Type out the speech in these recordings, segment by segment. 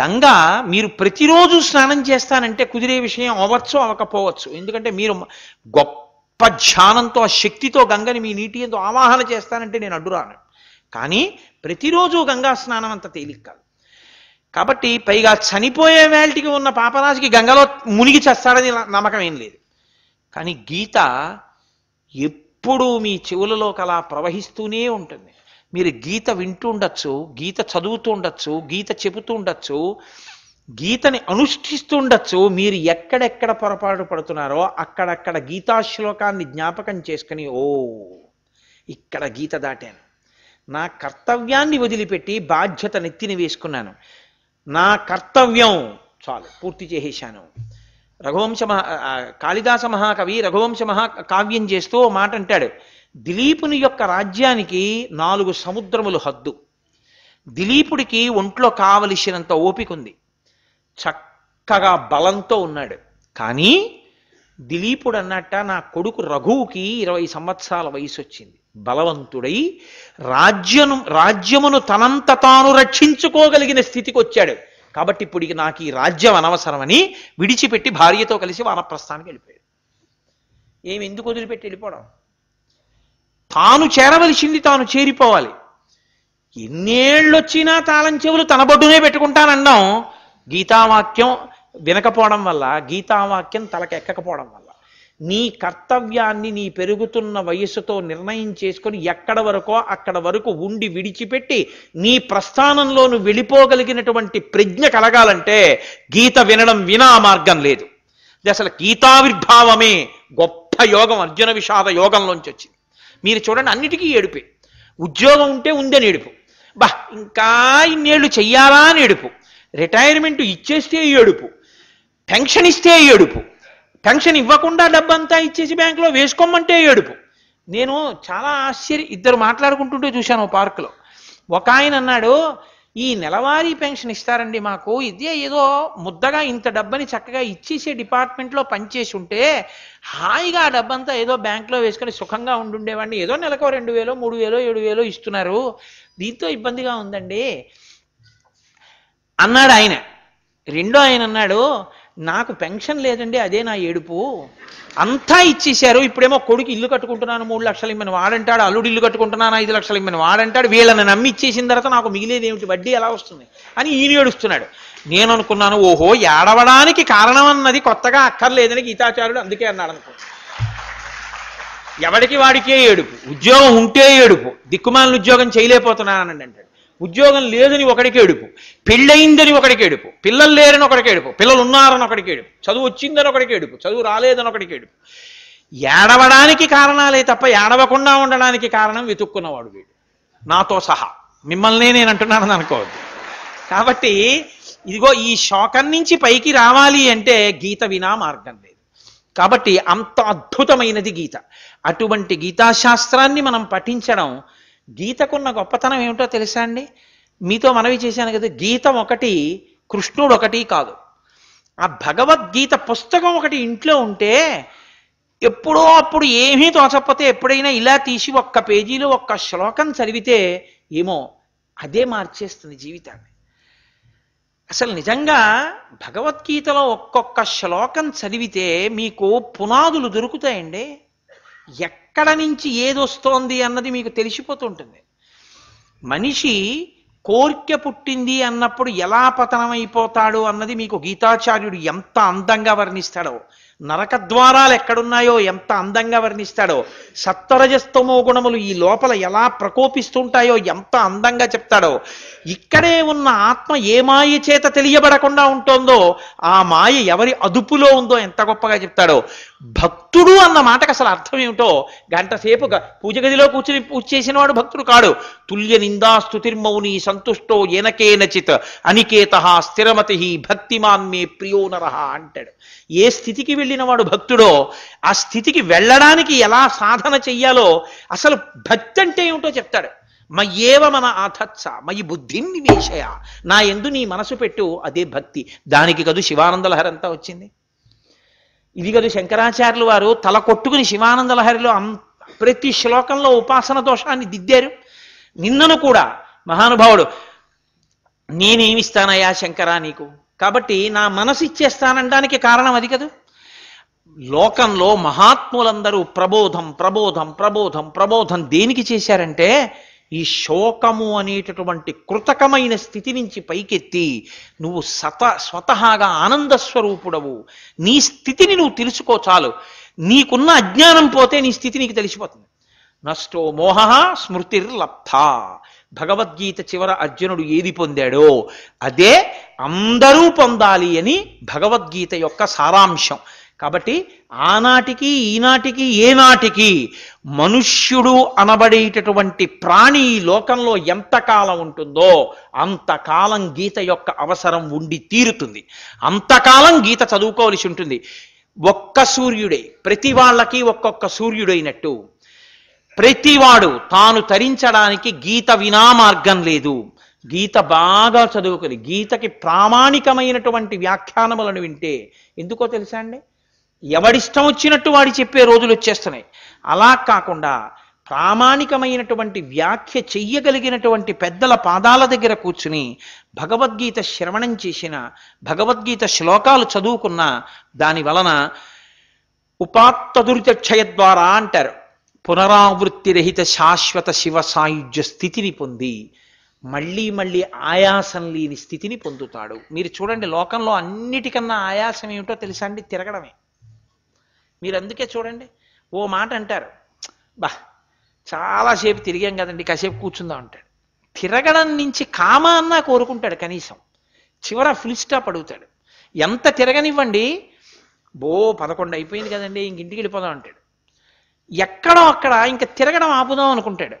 గంగ మీరు ప్రతిరోజు స్నానం చేస్తానంటే కుదిరే విషయం అవ్వచ్చు అవ్వకపోవచ్చు. ఎందుకంటే మీరు గొప్ప ధ్యానంతో ఆ శక్తితో గంగని మీ నీటి ఎంతో ఆవాహన చేస్తానంటే నేను అడ్డురాను. కానీ ప్రతిరోజు గంగా స్నానం అంత తేలిక కాదు. కాబట్టి పైగా చనిపోయే వేళటికి ఉన్న పాపరాజుకి గంగలో మునిగి చేస్తాడని నమ్మకం ఏం లేదు. కానీ గీత ఎప్పుడూ మీ చెవులలోకి కలా ప్రవహిస్తూనే ఉంటుంది. మీరు గీత వింటూ ఉండొచ్చు గీత చదువుతూ ఉండొచ్చు గీత చెబుతూ ఉండొచ్చు గీతని అనుష్ఠిస్తూ ఉండొచ్చు మీరు ఎక్కడెక్కడ పొరపాటు పడుతున్నారో అక్కడక్కడ గీతా శ్లోకాన్ని జ్ఞాపకం చేసుకుని ఓ ఇక్కడ గీత దాటాను. నా కర్తవ్యాన్ని వదిలిపెట్టి బాధ్యత నెత్తిని వేసుకున్నాను. నా కర్తవ్యం చాలు పూర్తి చేసేశాను. రఘువంశ మహా కాళిదాస మహాకవి రఘువంశ మహా కావ్యం చేస్తూ ఓ మాట అంటాడు దిలీపుని యొక్క రాజ్యానికి నాలుగు సముద్రములు హద్దు. దిలీపుడికి ఒంట్లో కావలసినంత ఓపిక ఉంది. చక్కగా బలంతో ఉన్నాడు. కానీ దిలీపుడు అన్నట్ట నా కొడుకు రఘువుకి ఇరవై సంవత్సరాల వయసు వచ్చింది బలవంతుడై రాజ్యను రాజ్యమును తనంత తాను రక్షించుకోగలిగిన స్థితికి వచ్చాడు కాబట్టి ఇప్పుడు నాకు ఈ రాజ్యం అనవసరమని విడిచిపెట్టి భార్యతో కలిసి వానప్రస్థానికి వెళ్ళిపోయాడు. ఏమి ఎందుకు వదిలిపెట్టి వెళ్ళిపోవడం? తాను చేరవలసింది తాను చేరిపోవాలి. ఎన్నేళ్ళొచ్చినా తాళం చెవులు తన బొడ్డునే పెట్టుకుంటానన్నాం. గీతావాక్యం వినకపోవడం వల్ల గీతావాక్యం తలకెక్కకపోవడం వల్ల. నీ కర్తవ్యాన్ని నీ పెరుగుతున్న వయస్సుతో నిర్ణయం చేసుకొని ఎక్కడ వరకో అక్కడ వరకు ఉండి విడిచిపెట్టి నీ ప్రస్థానంలో నువ్వు వెళ్ళిపోగలిగినటువంటి ప్రజ్ఞ కలగాలంటే గీత వినడం వినా మార్గం లేదు. ఇది అసలు గీతావిర్భావమే గొప్ప యోగం అర్జున విషాద యోగంలోంచి వచ్చింది. మీరు చూడండి అన్నిటికీ ఏడుపే. ఉద్యోగం ఉంటే ఉందని ఏడుపు. బా ఇంకా ఇన్నేళ్ళు చెయ్యాలా అని ఏడుపు. రిటైర్మెంట్ ఇచ్చేస్తే ఏడుపు. పెన్షన్ ఇస్తే ఏడుపు. పెన్షన్ ఇవ్వకుండా డబ్బంతా ఇచ్చేసి బ్యాంకులో వేసుకోమంటే ఏడుపు. నేను చాలా ఆశ్చర్య ఇద్దరు మాట్లాడుకుంటుంటే చూశాను పార్క్లో పార్కులో. ఒక ఆయన అన్నాడు ఈ నెలవారీ పెన్షన్ ఇస్తారండి మాకు. ఇదే ఏదో ముద్దగా ఇంత డబ్బని చక్కగా ఇచ్చేసే డిపార్ట్మెంట్లో పనిచేసి ఉంటే హాయిగా ఆ డబ్బంతా ఏదో బ్యాంకులో వేసుకొని సుఖంగా ఉండుండేవాడిని. ఏదో నెలకో రెండు వేలో మూడు వేలో ఏడు వేలో ఇస్తున్నారు. దీంతో ఇబ్బందిగా ఉందండి. అన్నాడు ఆయన. రెండో ఆయన అన్నాడు నాకు పెన్షన్ లేదండి అదే నా ఏడుపు. అంతా ఇచ్చేశారు ఇప్పుడేమో కొడుకు ఇల్లు కట్టుకుంటున్నాను మూడు లక్షలు ఇమ్మని వాడంటాడు అల్లుడు ఇల్లు కట్టుకుంటున్నాను ఐదు లక్షలు ఇమ్మని వాడంటాడు వీళ్ళని నమ్మి ఇచ్చేసిన తర్వాత నాకు మిగిలేదు ఏమిటి? వడ్డీ ఎలా వస్తుంది? అని ఈయన ఏడుస్తున్నాడు. నేను అనుకున్నాను ఓహో ఏడవడానికి కారణం అన్నది కొత్తగా అక్కర్లేదని గీతాచార్యుడు అందుకే అన్నాడు అనుకో. ఎవడికి వాడికే ఏడుపు? ఉద్యోగం ఉంటే ఏడుపు. దిక్కుమాలిన ఉద్యోగం చేయలేకపోతున్నానని అంటాడు. ఉద్యోగం లేదని ఒకడికి ఏడుపు పెళ్ళయిందని ఒకడికి ఏడుపు పిల్లలు లేరని ఒకడికి ఏడుపు పిల్లలు ఉన్నారని ఒకడికి ఏడుపు చదువు వచ్చిందని ఒకడికి ఏడుపు చదువు రాలేదని ఒకడికి ఏడుపు. ఏడవడానికి కారణాలే తప్ప ఏడవకుండా ఉండడానికి కారణం వెతుక్కున్నవాడు వీడు. నాతో సహా. మిమ్మల్నే నేను అంటున్నానని అనుకోవద్దు. కాబట్టి ఇదిగో ఈ శోకం నుంచి పైకి రావాలి అంటే గీత వినా మార్గం లేదు. కాబట్టి అంత అద్భుతమైనది గీత. అటువంటి గీతాశాస్త్రాన్ని మనం పఠించడం గీతకున్న గొప్పతనం ఏమిటో తెలుసా అండి? మీతో మనవి చేశాను కదా గీతం ఒకటి కృష్ణుడు ఒకటి కాదు. ఆ భగవద్గీత పుస్తకం ఒకటి ఇంట్లో ఉంటే ఎప్పుడో అప్పుడు ఏమీ తోచకపోతే ఎప్పుడైనా ఇలా తీసి ఒక్క పేజీలో ఒక్క శ్లోకం చదివితే ఏమో అదే మార్చేస్తుంది జీవితాన్ని. అసలు నిజంగా భగవద్గీతలో ఒక్కొక్క శ్లోకం చదివితే మీకు పునాదులు దొరుకుతాయండి? ఎక్కడ నుంచి ఏదొస్తోంది అన్నది మీకు తెలిసిపోతుంటుంది. మనిషి కోరిక పుట్టింది అన్నప్పుడు ఎలా పతనమైపోతాడు అన్నది మీకు గీతాచార్యుడు ఎంత అందంగా వర్ణిస్తాడో నరక ద్వారాలు ఎక్కడున్నాయో ఎంత అందంగా వర్ణిస్తాడో సత్వరజస్తమో గుణములు ఈ లోపల ఎలా ప్రకోపిస్తుంటాయో ఎంత అందంగా చెప్తాడో ఇక్కడే ఉన్న ఆత్మ ఏ మాయ చేత తెలియబడకుండా ఉంటోందో ఆ మాయ ఎవరి అదుపులో ఉందో ఎంత గొప్పగా చెప్తాడో. భక్తుడు అన్న మాటకు అసలు అర్థం ఏమిటో గంటసేపు పూజ గదిలో కూర్చుని పూజ చేసిన వాడు భక్తుడు కాడు. తుల్య నిందాస్తుతిర్మౌని సంతుష్టో ఏనకేనచిత్ అనికేత స్థిరమతి భక్తిమాన్మే ప్రియో నరహ అంటాడు. ఏ స్థితికి వెళ్ళి వాడు భక్తుడో ఆ స్థితికి వెళ్ళడానికి ఎలా సాధన చెయ్యాలో అసలు భక్తి అంటే ఏమిటో చెప్తాడు. మయ్యేవ మన ఆథత్స మయి బుద్ధిని నివేశయ నా ఎందు నీ మనసు పెట్టు అదే భక్తి. దానికి కదు శివానంద లహరి అంతా వచ్చింది. ఇది కదు శంకరాచార్యులు వారు తల కొట్టుకుని శివానంద లహరిలో అం- ప్రతి శ్లోకంలో ఉపాసన దోషాన్ని దిద్దారు. నిన్నను కూడా మహానుభావుడు నేనేమిస్తానయ్యా శంకరా నీకు? కాబట్టి నా మనసు ఇచ్చేస్తానడానికి కారణం అది కదా? లోకంలో మహాత్ములందరూ ప్రబోధం ప్రబోధం ప్రబోధం ప్రబోధం దేనికి చేశారంటే ఈ శోకము అనేటటువంటి కృతకమైన స్థితి నుంచి పైకెత్తి నువ్వు సత స్వతహాగా ఆనంద స్వరూపుడవు. నీ స్థితిని నువ్వు తెలుసుకో చాలు. నీకున్న అజ్ఞానం పోతే నీ స్థితి నీకు తెలిసిపోతుంది. నష్టో మోహ స్మృతిర్లబ్ధ. భగవద్గీత చివర అర్జునుడు ఏది పొందాడో అదే అందరూ పొందాలి అని భగవద్గీత యొక్క సారాంశం. కాబట్టి ఆనాటికి ఈనాటికి ఏనాటికి మనుష్యుడు అనబడేటటువంటి ప్రాణి ఈ లోకంలో ఎంతకాలం ఉంటుందో అంతకాలం గీత యొక్క అవసరం ఉండి తీరుతుంది. అంతకాలం గీత చదువుకోవలసి ఉంటుంది. ఒక్క సూర్యుడే ప్రతి వాళ్ళకి ఒక్కొక్క సూర్యుడైనట్టు. ప్రతివాడు తాను తరించడానికి గీత వినా మార్గం లేదు. గీత బాగా చదువుకుని గీతకి ప్రామాణికమైనటువంటి వ్యాఖ్యానములను వింటే ఎందుకో తెలుసా అండి? ఎవడిష్టం వచ్చినట్టు వాడు చెప్పే రోజులు వచ్చేస్తున్నాయి. అలా కాకుండా ప్రామాణికమైనటువంటి వ్యాఖ్య చెయ్యగలిగినటువంటి పెద్దల పాదాల దగ్గర కూర్చుని భగవద్గీత శ్రవణం చేసిన భగవద్గీత శ్లోకాలు చదువుకున్న దాని వలన ఉపాత్తదురితక్షయ ద్వారా అంటారు. పునరావృత్తి రహిత శాశ్వత శివ సాయుధ్య స్థితిని పొంది మళ్ళీ మళ్ళీ ఆయాసం లేని స్థితిని పొందుతాడు. మీరు చూడండి లోకంలో అన్నిటికన్నా ఆయాసం ఏమిటో తెలుసా అండి? తిరగడమే. మీరు అందుకే చూడండి. ఓ మాట అంటారు. బా చాలాసేపు తిరిగాం కదండి కాసేపు కూర్చుందాం అంటాడు. తిరగడం నుంచి కామా అన్నా కోరుకుంటాడు కనీసం. చివర ఫుల్ స్టాప్ అడుగుతాడు. ఎంత తిరగనివ్వండి? బో పదకొండు అయిపోయింది కదండి ఇంక ఇంటికి వెళ్ళిపోదాం అంటాడు. ఎక్కడో అక్కడ ఇంకా తిరగడం ఆపుదాం అనుకుంటాడు.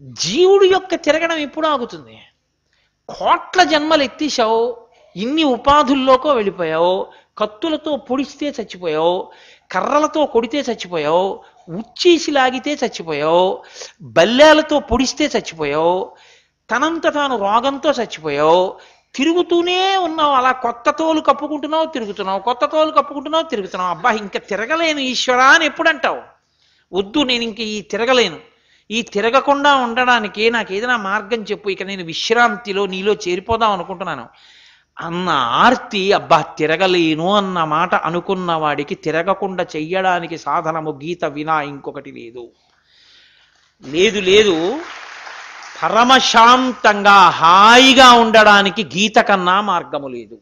జీవుడు యొక్క తిరగడం ఎప్పుడు ఆగుతుంది? కోట్ల జన్మలు ఎత్తేసావు ఇన్ని ఉపాధుల్లోకో వెళ్ళిపోయావు కత్తులతో పొడిస్తే చచ్చిపోయావు కర్రలతో కొడితే చచ్చిపోయావు ఉచ్చేసి లాగితే చచ్చిపోయావు బల్లేలతో పొడిస్తే చచ్చిపోయావు తనంత తాను రోగంతో చచ్చిపోయావు తిరుగుతూనే ఉన్నావు అలా కొత్త తోలు కప్పుకుంటున్నావు తిరుగుతున్నావు కొత్త తోలు కప్పుకుంటున్నావు తిరుగుతున్నావు. అబ్బా ఇంకా తిరగలేను ఈశ్వరా అని ఎప్పుడు అంటావు వద్దు నేను ఇంక ఈ తిరగలేను. ఈ తిరగకుండా ఉండడానికి నాకు ఏదైనా మార్గం చెప్పు. ఇక నేను విశ్రాంతిలో నీలో చేరిపోదాం అనుకుంటున్నాను. అన్న ఆర్తి అబ్బా తిరగలేను అన్న మాట అనుకున్న వాడికి తిరగకుండా చెయ్యడానికి సాధనము గీత వినా ఇంకొకటి లేదు. లేదు లేదు. పరమశాంతంగా హాయిగా ఉండడానికి గీత కన్నా మార్గము లేదు.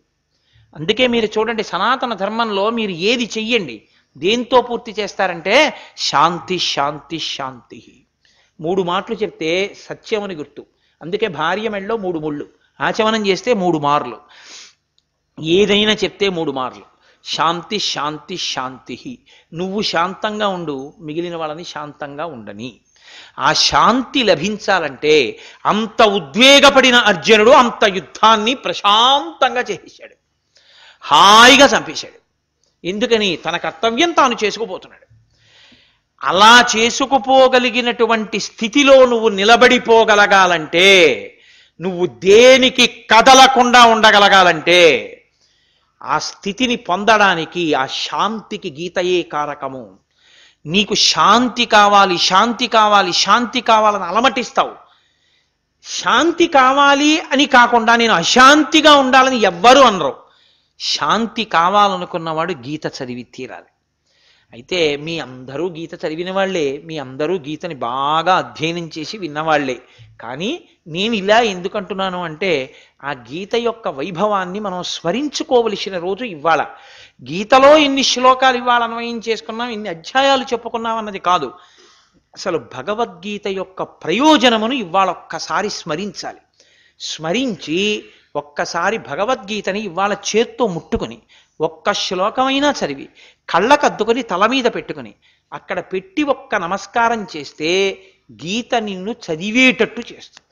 అందుకే మీరు చూడండి సనాతన ధర్మంలో మీరు ఏది చెయ్యండి దేంతో పూర్తి చేస్తారంటే శాంతి శాంతి శాంతి. మూడు మాటలు చెప్తే సత్యమని గుర్తు. అందుకే భార్య మెళ్ళలో మూడు ముళ్ళు. ఆచమనం చేస్తే మూడు మార్లు. ఏదైనా చెప్తే మూడు మార్లు. శాంతి శాంతి శాంతి. నువ్వు శాంతంగా ఉండు మిగిలిన వాళ్ళని శాంతంగా ఉండని. ఆ శాంతి లభించాలంటే అంత ఉద్వేగపడిన అర్జునుడు అంత యుద్ధాన్ని ప్రశాంతంగా చేసేశాడు. హాయిగా చంపేశాడు. ఎందుకని? తన కర్తవ్యం తాను చేసుకుపోతున్నాడు. అలా చేసుకుపోగలిగినటువంటి స్థితిలో నువ్వు నిలబడిపోగలగాలంటే నువ్వు దేనికి కదలకుండా ఉండగలగాలంటే ఆ స్థితిని పొందడానికి ఆ శాంతికి గీతయే కారకము. నీకు శాంతి కావాలి శాంతి కావాలి శాంతి కావాలని అలమటిస్తావు. శాంతి కావాలి అని కాకుండా నేను అశాంతిగా ఉండాలని ఎవ్వరూ అనరు. శాంతి కావాలనుకున్నవాడు గీత చదివి తీరాలి. అయితే మీ అందరూ గీత చదివిన వాళ్ళే మీ అందరూ గీతని బాగా అధ్యయనం చేసి విన్నవాళ్ళే కానీ నేను ఇలా ఎందుకంటున్నాను అంటే ఆ గీత యొక్క వైభవాన్ని మనం స్మరించుకోవలసిన రోజు ఇవ్వాల. గీతలో ఎన్ని శ్లోకాలు ఇవాళ అన్వయం చేసుకున్నాం ఎన్ని అధ్యాయాలు చెప్పుకున్నాం అన్నది కాదు. అసలు భగవద్గీత యొక్క ప్రయోజనమును ఇవాళ ఒక్కసారి స్మరించాలి. స్మరించి ఒక్కసారి భగవద్గీతని ఇవాళ చేత్తో ముట్టుకుని ఒక్క శ్లోకమైనా చదివి కళ్ళకద్దుకొని తల మీద పెట్టుకుని అక్కడ పెట్టి ఒక్క నమస్కారం చేస్తే గీత నిన్ను చదివేటట్టు చేస్తుంది.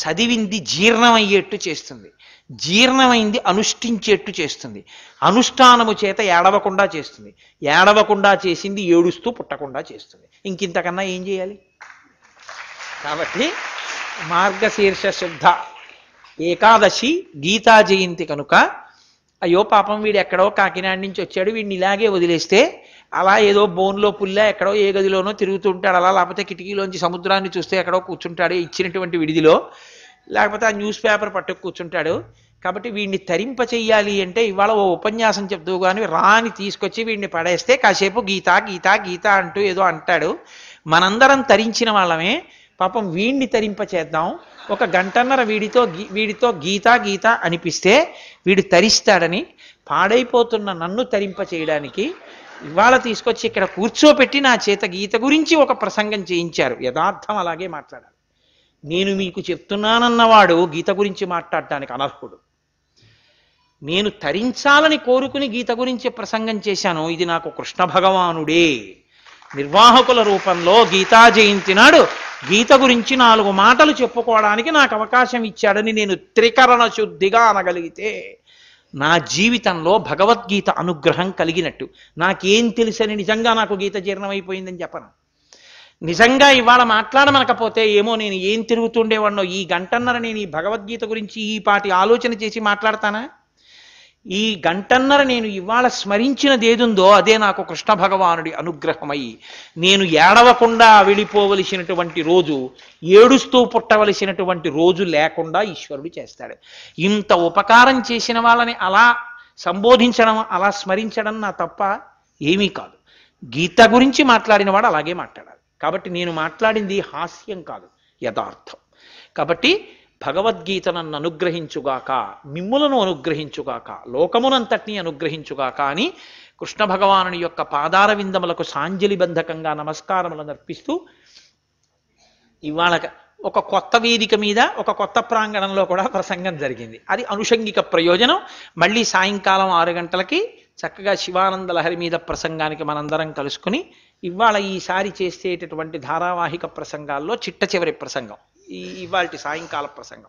చదివింది జీర్ణమయ్యేట్టు చేస్తుంది. జీర్ణమైంది అనుష్ఠించేట్టు చేస్తుంది. అనుష్ఠానము చేత ఏడవకుండా చేస్తుంది. ఏడవకుండా చేసింది ఏడుస్తూ పుట్టకుండా చేస్తుంది. ఇంకింతకన్నా ఏం చేయాలి? కాబట్టి మార్గశీర్ష శుద్ధ ఏకాదశి గీతా జయంతి కనుక అయ్యో పాపం వీడు ఎక్కడో కాకినాడ నుంచి వచ్చాడు వీడిని ఇలాగే వదిలేస్తే అలా ఏదో బోన్లో పుల్ల ఎక్కడో ఏ గదిలోనో తిరుగుతుంటాడు అలా లేకపోతే కిటికీలోంచి సముద్రాన్ని చూస్తే ఎక్కడో కూర్చుంటాడు ఇచ్చినటువంటి విడిదిలో. లేకపోతే ఆ న్యూస్ పేపర్ పట్టుకు కూర్చుంటాడు. కాబట్టి వీడిని తరింప చెయ్యాలి అంటే ఇవాళ ఓ ఉపన్యాసం చెప్తూ కానీ రాని తీసుకొచ్చి వీడిని పడేస్తే కాసేపు గీత గీత గీత అంటూ ఏదో అంటాడు. మనందరం తరించిన వాళ్ళమే. పాపం వీణ్ణి తరింప చేద్దాం ఒక గంటన్నర వీడితో గీ వీడితో గీత గీత అనిపిస్తే వీడు తరిస్తాడని పాడైపోతున్న నన్ను తరింప చేయడానికి ఇవాళ తీసుకొచ్చి ఇక్కడ కూర్చోపెట్టి నా చేత గీత గురించి ఒక ప్రసంగం చేయించారు. యథార్థం అలాగే మాట్లాడాలి నేను మీకు చెప్తున్నానన్నవాడు గీత గురించి మాట్లాడటానికి అనర్హుడు. నేను తరించాలని కోరుకుని గీత గురించి ప్రసంగం చేశాను. ఇది నాకు కృష్ణ భగవానుడే. నిర్వాహకుల రూపంలో గీతా జయంతి నాడు గీత గురించి నాలుగు మాటలు చెప్పుకోవడానికి నాకు అవకాశం ఇచ్చాడని నేను త్రికరణ శుద్ధిగా అనగలిగితే నా జీవితంలో భగవద్గీత అనుగ్రహం కలిగినట్టు. నాకేం తెలుసని నిజంగా నాకు గీత జీర్ణమైపోయిందని చెప్పను. నిజంగా ఇవాళ మాట్లాడమనకపోతే ఏమో నేను ఏం తిరుగుతుండేవాడినో ఈ గంటన్నర నేను ఈ భగవద్గీత గురించి ఈ పాటి ఆలోచన చేసి మాట్లాడతానా? ఈ గంటన్నర నేను ఇవాళ స్మరించినది ఏదుందో అదే నాకు కృష్ణ భగవానుడి అనుగ్రహమై. నేను ఏడవకుండా వెళ్ళిపోవలసినటువంటి రోజు ఏడుస్తూ పుట్టవలసినటువంటి రోజు లేకుండా ఈశ్వరుడు చేస్తాడు. ఇంత ఉపకారం చేసిన వాళ్ళని అలా సంబోధించడం అలా స్మరించడం నా తప్ప ఏమీ కాదు. గీత గురించి మాట్లాడిన వాడు అలాగే మాట్లాడాలి. కాబట్టి నేను మాట్లాడింది హాస్యం కాదు యథార్థం. కాబట్టి భగవద్గీత నన్ను అనుగ్రహించుగాక మిమ్ములను అనుగ్రహించుగాక లోకమునంతటినీ అనుగ్రహించుగాక అని కృష్ణ భగవానుని యొక్క పాదార విందములకు సాంజలి బంధకంగా నమస్కారములను అర్పిస్తూ ఇవాళ ఒక కొత్త వేదిక మీద ఒక కొత్త ప్రాంగణంలో కూడా ప్రసంగం జరిగింది. అది అనుషంగిక ప్రయోజనం. మళ్ళీ సాయంకాలం ఆరు గంటలకి చక్కగా శివానంద లహరి మీద ప్రసంగానికి మనందరం కలుసుకుని ఇవాళ ఈసారి చేసేటటువంటి ధారావాహిక ప్రసంగాల్లో చిట్ట చివరి ప్రసంగం. ఈ ఇవాళ సాయంకాల ప్రసంగం.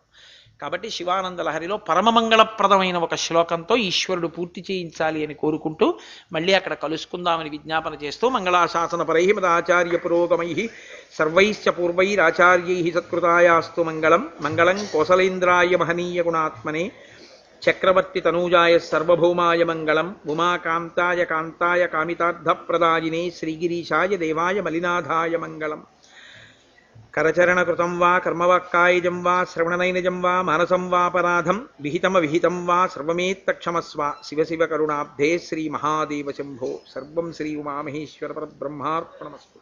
కాబట్టి శివానంద లహరిలో పరమమంగళప్రదమైన ఒక శ్లోకంతో ఈశ్వరుడు పూర్తి చేయించాలి అని కోరుకుంటూ మళ్ళీ అక్కడ కలుసుకుందామని విజ్ఞాపన చేస్తూ మంగళాశాసన పరై మదాచార్య పురోగమై సర్వైశ్చ పూర్వైరాచార్యై సత్కృతాయాస్తు మంగళం. మంగళం కోసలేంద్రాయ మహనీయ గుణాత్మనే. చక్రవర్తి తనూజాయ సర్వభౌమాయ మంగళం. ఉమాకాంతాయ కాంతాయ కామితార్థప్రదాయినే. శ్రీగిరీశాయ దేవాయ మలినాథాయ మంగళం. करचरण कृतम वा कर्मवाक्कायिजं वा श्रवणनैनजं वा मानसं विहितम विहितमविहितं वा सर्वमेत्तक्षमस्व। शिवशिवकरुणाब्धे श्रीमहादेवशम्भो सर्वं श्री उमा महेश्वर उमामहेश्वरपरब्रह्मार्पणमस्तु